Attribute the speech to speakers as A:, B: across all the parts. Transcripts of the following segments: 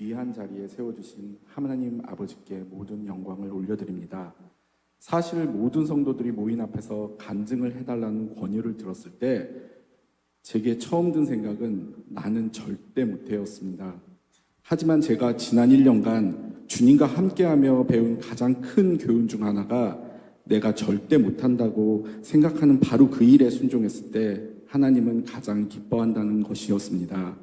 A: 귀한 자리에 세워주신 하나님 아버지께 모든 영광을 올려드립니다. 사실 모든 성도들이 모인 앞에서 간증을 해달라는 권유를 들었을 때 제게 처음 든 생각은 나는 절대 못해였습니다. 하지만 제가 지난 1년간 주님과 함께하며 배운 가장 큰 교훈 중 하나가 내가 절대 못한다고 생각하는 바로 그 일에 순종했을 때 하나님은 가장 기뻐한다는 것이었습니다.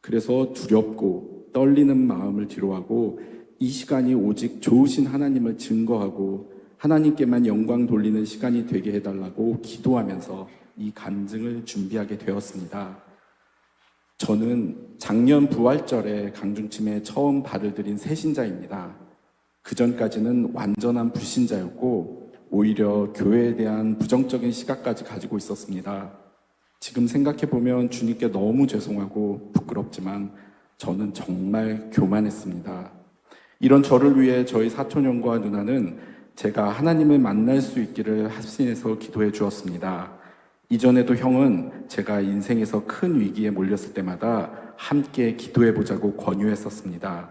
A: 그래서 두렵고 떨리는 마음을 뒤로하고 이 시간이 오직 좋으신 하나님을 증거하고 하나님께만 영광 돌리는 시간이 되게 해달라고 기도하면서 이 간증을 준비하게 되었습니다. 저는 작년 부활절에 강중침에 처음 발을 들인 새신자입니다. 그 전까지는 완전한 불신자였고 오히려 교회에 대한 부정적인 시각까지 가지고 있었습니다. 지금 생각해 보면 주님께 너무 죄송하고 부끄럽지만 저는 정말 교만했습니다. 이런 저를 위해 저희 사촌 형과 누나는 제가 하나님을 만날 수 있기를 합심해서 기도해 주었습니다. 이전에도 형은 제가 인생에서 큰 위기에 몰렸을 때마다 함께 기도해 보자고 권유했었습니다.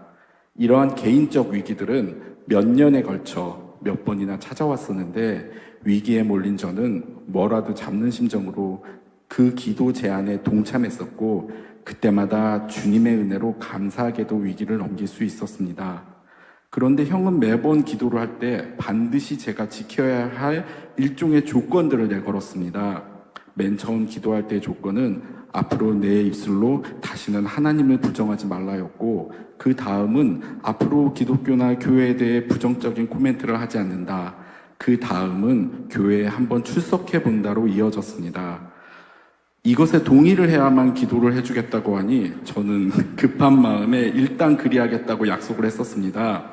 A: 이러한 개인적 위기들은 몇 년에 걸쳐 몇 번이나 찾아왔었는데 위기에 몰린 저는 뭐라도 잡는 심정으로 그 기도 제안에 동참했었고 그때마다 주님의 은혜로 감사하게도 위기를 넘길 수 있었습니다. 그런데 형은 매번 기도를 할 때 반드시 제가 지켜야 할 일종의 조건들을 내걸었습니다. 맨 처음 기도할 때의 조건은 앞으로 내 입술로 다시는 하나님을 부정하지 말라였고 그 다음은 앞으로 기독교나 교회에 대해 부정적인 코멘트를 하지 않는다. 그 다음은 교회에 한번 출석해 본다로 이어졌습니다. 이것에 동의를 해야만 기도를 해주겠다고 하니 저는 급한 마음에 일단 그리하겠다고 약속을 했었습니다.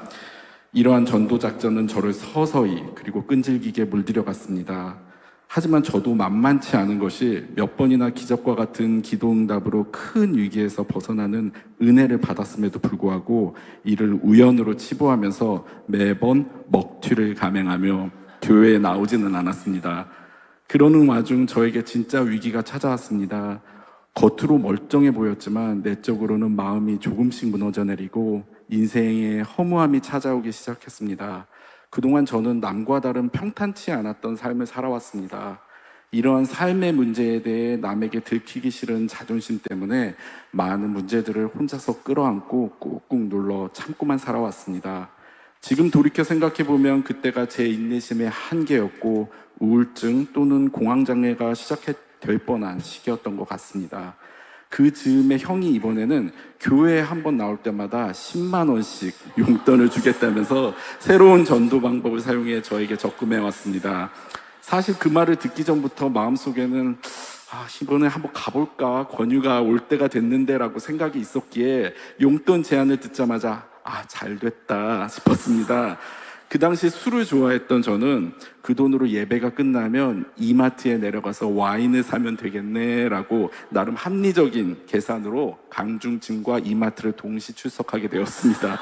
A: 이러한 전도 작전은 저를 서서히 그리고 끈질기게 물들여갔습니다. 하지만 저도 만만치 않은 것이 몇 번이나 기적과 같은 기도 응답으로 큰 위기에서 벗어나는 은혜를 받았음에도 불구하고 이를 우연으로 치부하면서 매번 먹튀를 감행하며 교회에 나오지는 않았습니다. 그러는 와중 저에게 진짜 위기가 찾아왔습니다. 겉으로 멀쩡해 보였지만 내적으로는 마음이 조금씩 무너져 내리고 인생에 허무함이 찾아오기 시작했습니다. 그동안 저는 남과 다른 평탄치 않았던 삶을 살아왔습니다. 이러한 삶의 문제에 대해 남에게 들키기 싫은 자존심 때문에 많은 문제들을 혼자서 끌어안고 꾹꾹 눌러 참고만 살아왔습니다. 지금 돌이켜 생각해 보면 그때가 제 인내심의 한계였고 우울증 또는 공황장애가 시작될 뻔한 시기였던 것 같습니다. 그 즈음에 형이 이번에는 교회에 한 번 나올 때마다 10만 원씩 용돈을 주겠다면서 새로운 전도 방법을 사용해 저에게 적금해 왔습니다. 사실 그 말을 듣기 전부터 마음속에는 아, 이번에 한번 가볼까? 권유가 올 때가 됐는데라고 생각이 있었기에 용돈 제안을 듣자마자 아, 잘 됐다 싶었습니다. 그 당시 술을 좋아했던 저는 그 돈으로 예배가 끝나면 이마트에 내려가서 와인을 사면 되겠네라고 나름 합리적인 계산으로 강중짐과 이마트를 동시 출석하게 되었습니다.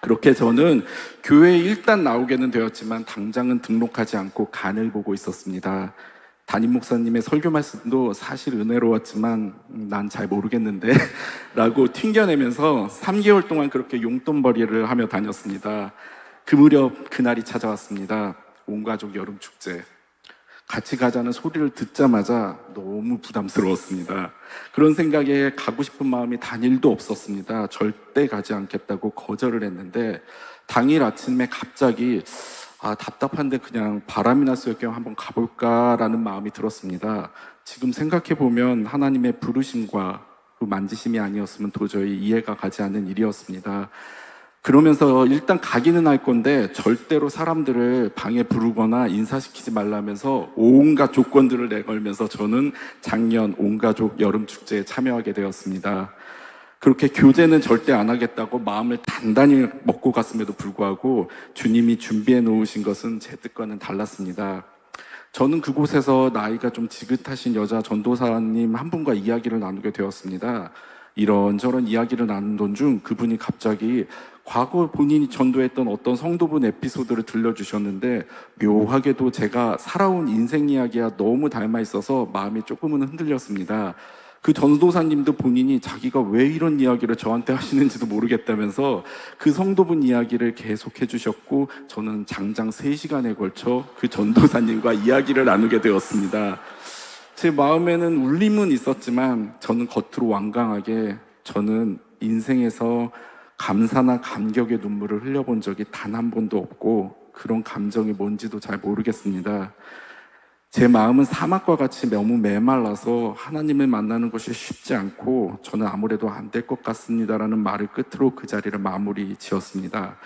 A: 그렇게 저는 교회에 일단 나오게는 되었지만 당장은 등록하지 않고 간을 보고 있었습니다. 담임 목사님의 설교 말씀도 사실 은혜로웠지만 음, 난잘 모르겠는데 라고 튕겨내면서 3개월 동안 그렇게 용돈벌이를 하며 다녔습니다. 그 무렵 그날이 찾아왔습니다. 온 가족 여름 축제. 같이 가자는 소리를 듣자마자 너무 부담스러웠습니다. 그런 생각에 가고 싶은 마음이 단일도 없었습니다. 절대 가지 않겠다고 거절을 했는데 당일 아침에 갑자기 아, 답답한데 그냥 바람이나 쏠겸 한번 가볼까라는 마음이 들었습니다. 지금 생각해보면 하나님의 부르심과 그 만지심이 아니었으면 도저히 이해가 가지 않는 일이었습니다. 그러면서 일단 가기는 할 건데 절대로 사람들을 방에 부르거나 인사시키지 말라면서 온갖 조건들을 내걸면서 저는 작년 온 가족 여름 축제에 참여하게 되었습니다. 그렇게 교제는 절대 안 하겠다고 마음을 단단히 먹고 갔음에도 불구하고 주님이 준비해 놓으신 것은 제 뜻과는 달랐습니다. 저는 그곳에서 나이가 좀 지긋하신 여자 전도사님 한 분과 이야기를 나누게 되었습니다. 이런저런 이야기를 나눈 중 그분이 갑자기 과거 본인이 전도했던 어떤 성도분 에피소드를 들려주셨는데 묘하게도 제가 살아온 인생 이야기와 너무 닮아 있어서 마음이 조금은 흔들렸습니다. 그 전도사님도 본인이 자기가 왜 이런 이야기를 저한테 하시는지도 모르겠다면서 그 성도분 이야기를 계속 해주셨고 저는 장장 3시간에 걸쳐 그 전도사님과 이야기를 나누게 되었습니다. 제 마음에는 울림은 있었지만 저는 겉으로 완강하게 저는 인생에서 감사나 감격의 눈물을 흘려본 적이 단 한 번도 없고 그런 감정이 뭔지도 잘 모르겠습니다. 제 마음은 사막과 같이 너무 메말라서 하나님을 만나는 것이 쉽지 않고 저는 아무래도 안 될 것 같습니다라는 말을 끝으로 그 자리를 마무리 지었습니다.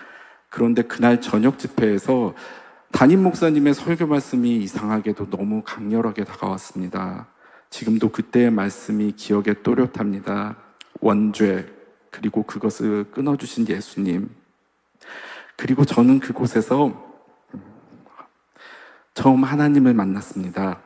A: 그런데 그날 저녁 집회에서 담임 목사님의 설교 말씀이 이상하게도 너무 강렬하게 다가왔습니다. 지금도 그때의 말씀이 기억에 또렷합니다. 원죄, 그리고 그것을 끊어주신 예수님. 그리고 저는 그곳에서 처음 하나님을 만났습니다.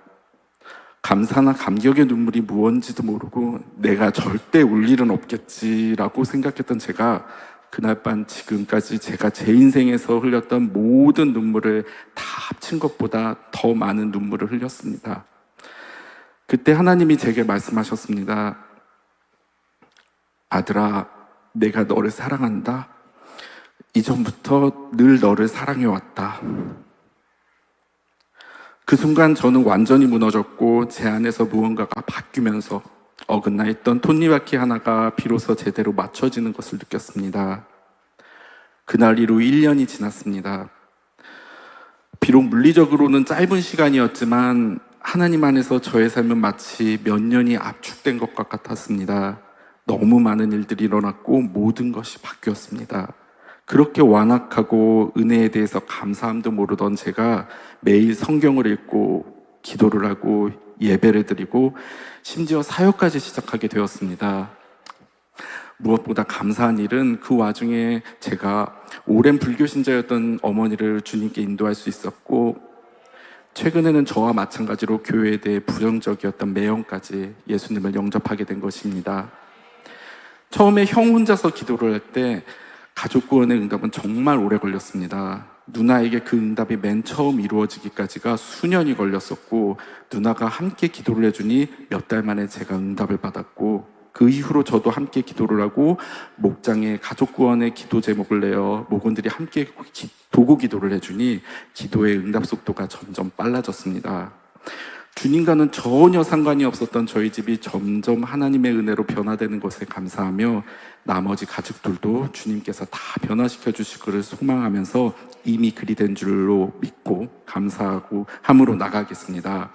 A: 감사나 감격의 눈물이 무언지도 모르고 내가 절대 울 일은 없겠지라고 생각했던 제가 그날 밤 지금까지 제가 제 인생에서 흘렸던 모든 눈물을 다 합친 것보다 더 많은 눈물을 흘렸습니다. 그때 하나님이 제게 말씀하셨습니다. 아들아, 내가 너를 사랑한다. 이전부터 늘 너를 사랑해왔다. 그 순간 저는 완전히 무너졌고 제 안에서 무언가가 바뀌면서 어긋나 있던 톱니바퀴 하나가 비로소 제대로 맞춰지는 것을 느꼈습니다. 그날 이후 1년이 지났습니다. 비록 물리적으로는 짧은 시간이었지만 하나님 안에서 저의 삶은 마치 몇 년이 압축된 것과 같았습니다. 너무 많은 일들이 일어났고 모든 것이 바뀌었습니다. 그렇게 완악하고 은혜에 대해서 감사함도 모르던 제가 매일 성경을 읽고 기도를 하고 예배를 드리고 심지어 사역까지 시작하게 되었습니다. 무엇보다 감사한 일은 그 와중에 제가 오랜 불교 신자였던 어머니를 주님께 인도할 수 있었고 최근에는 저와 마찬가지로 교회에 대해 부정적이었던 매형까지 예수님을 영접하게 된 것입니다. 처음에 형 혼자서 기도를 할때 가족 구원의 응답은 정말 오래 걸렸습니다. 누나에게 그 응답이 맨 처음 이루어지기까지가 수년이 걸렸었고 누나가 함께 기도를 해주니 몇 달 만에 제가 응답을 받았고 그 이후로 저도 함께 기도를 하고 목장에 가족 구원의 기도 제목을 내어 목원들이 함께 기- 도구 기도를 해주니 기도의 응답 속도가 점점 빨라졌습니다. 주님과는 전혀 상관이 없었던 저희 집이 점점 하나님의 은혜로 변화되는 것에 감사하며 나머지 가족들도 주님께서 다 변화시켜 주실 것을 소망하면서 이미 그리 된 줄로 믿고 감사하고 함으로 나가겠습니다.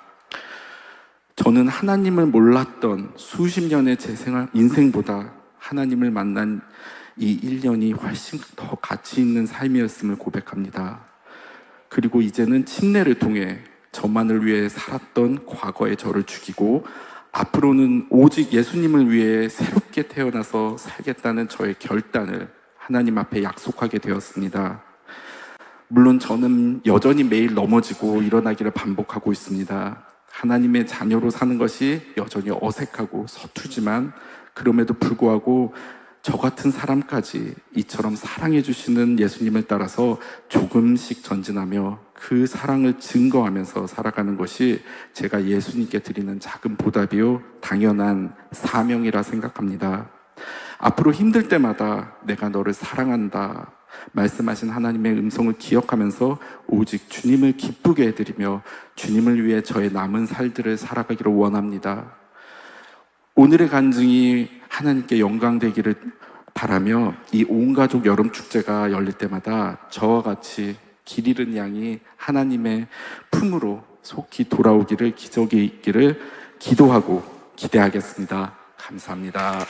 A: 저는 하나님을 몰랐던 수십 년의 제 생활, 인생보다 하나님을 만난 이 1년이 훨씬 더 가치 있는 삶이었음을 고백합니다. 그리고 이제는 침례를 통해 저만을 위해 살았던 과거의 저를 죽이고 앞으로는 오직 예수님을 위해 새롭게 태어나서 살겠다는 저의 결단을 하나님 앞에 약속하게 되었습니다. 물론 저는 여전히 매일 넘어지고 일어나기를 반복하고 있습니다. 하나님의 자녀로 사는 것이 여전히 어색하고 서투지만 그럼에도 불구하고 저 같은 사람까지 이처럼 사랑해 주시는 예수님을 따라서 조금씩 전진하며 그 사랑을 증거하면서 살아가는 것이 제가 예수님께 드리는 작은 보답이요 당연한 사명이라 생각합니다. 앞으로 힘들 때마다 내가 너를 사랑한다 말씀하신 하나님의 음성을 기억하면서 오직 주님을 기쁘게 해드리며 주님을 위해 저의 남은 살들을 살아가기를 원합니다. 오늘의 간증이 하나님께 영광되기를 바라며 이 온 가족 여름 축제가 열릴 때마다 저와 같이 길 잃은 양이 하나님의 품으로 속히 돌아오기를 기적이 있기를 기도하고 기대하겠습니다. 감사합니다.